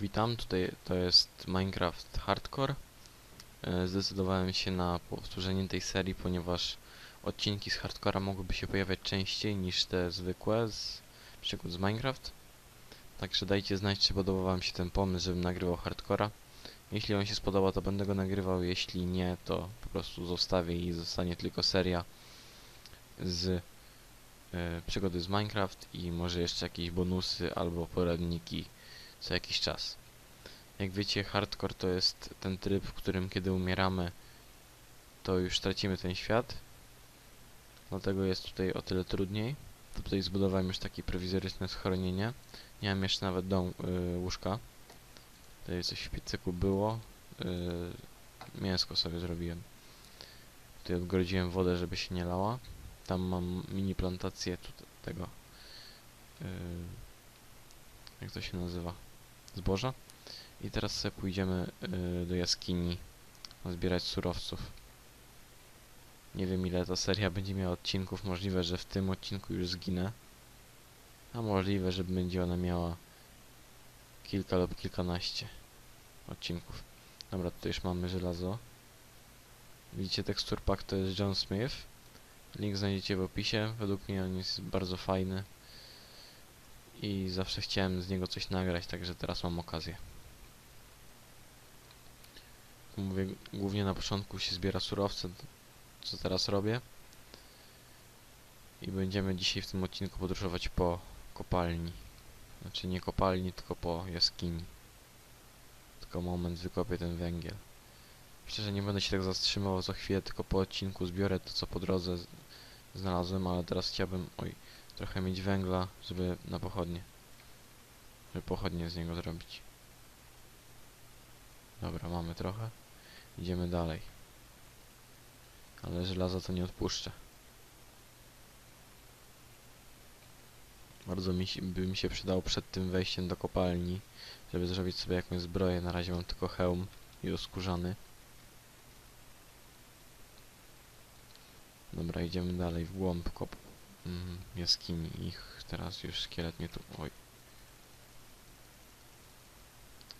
Witam, tutaj to jest Minecraft Hardcore. E, Zdecydowałem się na powtórzenie tej serii, ponieważ odcinki z Hardcora mogłyby się pojawiać częściej niż te zwykłe z przygód z Minecraft. Także dajcie znać, czy podobał wam się ten pomysł, żebym nagrywał Hardcora. Jeśli on się spodoba, to będę go nagrywał, jeśli nie, to po prostu zostawię i zostanie tylko seria z e, przygody z Minecraft i może jeszcze jakieś bonusy albo poradniki co jakiś czas. Jak wiecie, hardcore to jest ten tryb, w którym kiedy umieramy, to już tracimy ten świat. Dlatego jest tutaj o tyle trudniej. Tutaj zbudowałem już takie prowizoryczne schronienie. Nie mam jeszcze nawet dom, y, łóżka. Tutaj coś w piecyku było. Y, mięsko sobie zrobiłem. Tutaj odgrodziłem wodę, żeby się nie lała. Tam mam mini plantację tutaj tego. Y, jak to się nazywa? Zboża. I teraz sobie pójdziemy y, do jaskini zbierać surowców. Nie wiem ile ta seria będzie miała odcinków. Możliwe, że w tym odcinku już zginę. A możliwe, że będzie ona miała kilka lub kilkanaście odcinków. Dobra, tutaj już mamy żelazo. Widzicie, tekstur pack to jest John Smith. Link znajdziecie w opisie. Według mnie on jest bardzo fajny. I zawsze chciałem z niego coś nagrać, także teraz mam okazję. Mówię, głównie na początku się zbiera surowce, co teraz robię. I będziemy dzisiaj w tym odcinku podróżować po kopalni. Znaczy nie kopalni, tylko po jaskini. Tylko moment, wykopię ten węgiel. Myślę, że nie będę się tak zatrzymywał za chwilę, tylko po odcinku zbiorę to, co po drodze znalazłem, ale teraz chciałbym, oj, trochę mieć węgla, żeby na pochodnie. Żeby pochodnie z niego zrobić. Dobra, mamy trochę. Idziemy dalej. Ale żelaza to nie odpuszczę. Bardzo mi się, by mi się przydało przed tym wejściem do kopalni, żeby zrobić sobie jakąś zbroję. Na razie mam tylko hełm i oskórzany. Dobra, idziemy dalej w głąb kop mm, jaskini. Ich teraz już szkielet mnie tu... Oj.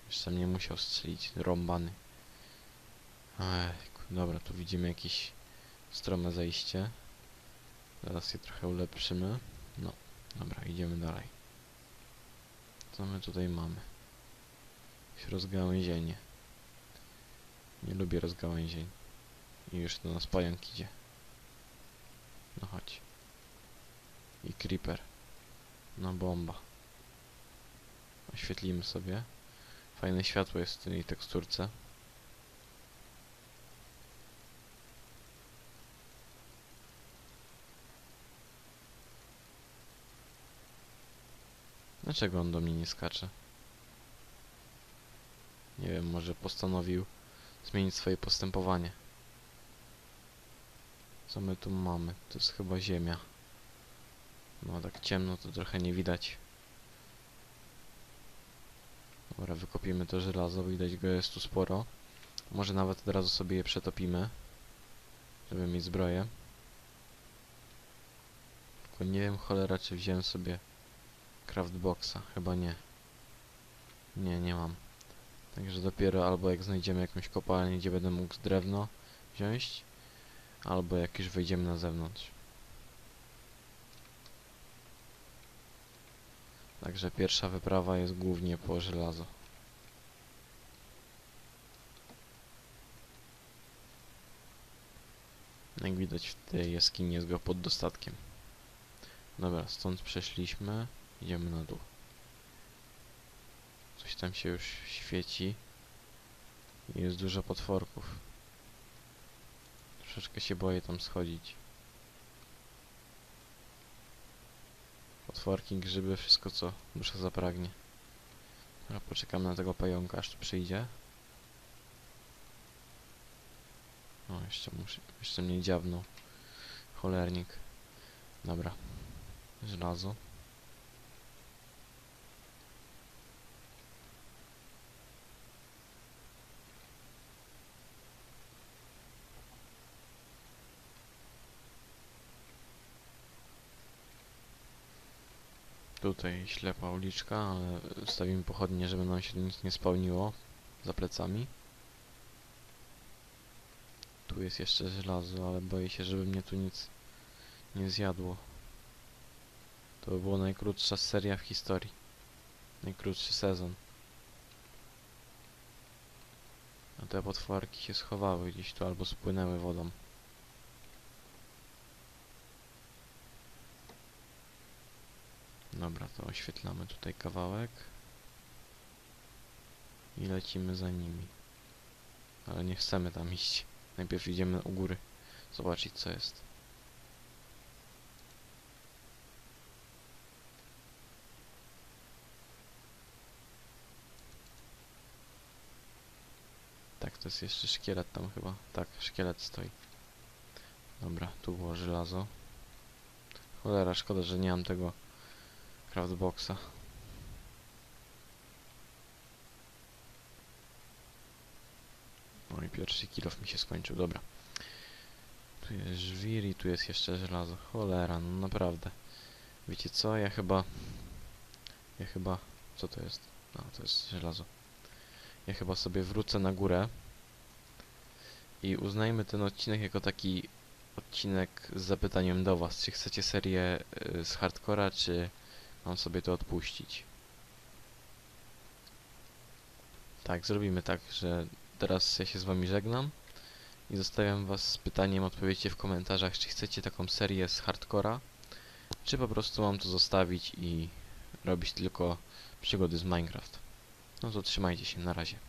Jeszcze mnie musiał strzelić, rąbany. Ech, dobra, tu widzimy jakieś strome zejście. Zaraz je trochę ulepszymy. No, dobra, idziemy dalej. Co my tutaj mamy? Jakieś rozgałęzienie. Nie lubię rozgałęzień. I już do nas pająk idzie. No chodź. I creeper. No bomba. Oświetlimy sobie. Fajne światło jest w tej teksturce. Dlaczego on do mnie nie skacze? Nie wiem, może postanowił zmienić swoje postępowanie. Co my tu mamy? To jest chyba ziemia. No tak ciemno to trochę nie widać. Dobra, wykopimy to żelazo, widać go jest tu sporo. Może nawet od razu sobie je przetopimy, żeby mieć zbroję. Tylko nie wiem cholera, czy wziąłem sobie craftboxa. Chyba nie. Nie, nie mam. Także dopiero albo jak znajdziemy jakąś kopalnię, gdzie będę mógł drewno wziąć, albo jak już wejdziemy na zewnątrz. Także pierwsza wyprawa jest głównie po żelazo. Jak widać w tej jaskini jest go pod dostatkiem. Dobra, stąd przeszliśmy. Idziemy na dół. Coś tam się już świeci. Jest dużo potworków. Troszeczkę się boję tam schodzić. Potworki, grzyby, wszystko co dusza zapragnie. Dobra, poczekam na tego pająka, aż tu przyjdzie. O, jeszcze muszę, jeszcze mnie dziabnął. Cholernik. Dobra. Żelazo. Tutaj ślepa uliczka, ale stawimy pochodnie, żeby nam się nic nie spełniło za plecami. Tu jest jeszcze żelazo, ale boję się, żeby mnie tu nic nie zjadło. To by była najkrótsza seria w historii. Najkrótszy sezon. A te potworki się schowały gdzieś tu albo spłynęły wodą. Dobra, to oświetlamy tutaj kawałek. I lecimy za nimi. Ale nie chcemy tam iść. Najpierw idziemy u góry. Zobaczyć co jest. Tak, to jest jeszcze szkielet tam chyba. Tak, szkielet stoi. Dobra, tu było żelazo. Cholera, szkoda, że nie mam tego craftboxa. No i pierwszy kilof mi się skończył, dobra. Tu jest żwir i tu jest jeszcze żelazo. Cholera, no naprawdę. Wiecie co, ja chyba... Ja chyba... Co to jest? A, to jest żelazo. Ja chyba sobie wrócę na górę. I uznajmy ten odcinek jako taki odcinek z zapytaniem do was. Czy chcecie serię y, z hardcora, czy mam sobie to odpuścić? Tak, zrobimy tak, że teraz ja się z wami żegnam i zostawiam was z pytaniem, odpowiedzcie w komentarzach, czy chcecie taką serię z hardcora, czy po prostu mam to zostawić i robić tylko przygody z Minecraft. No to trzymajcie się, na razie.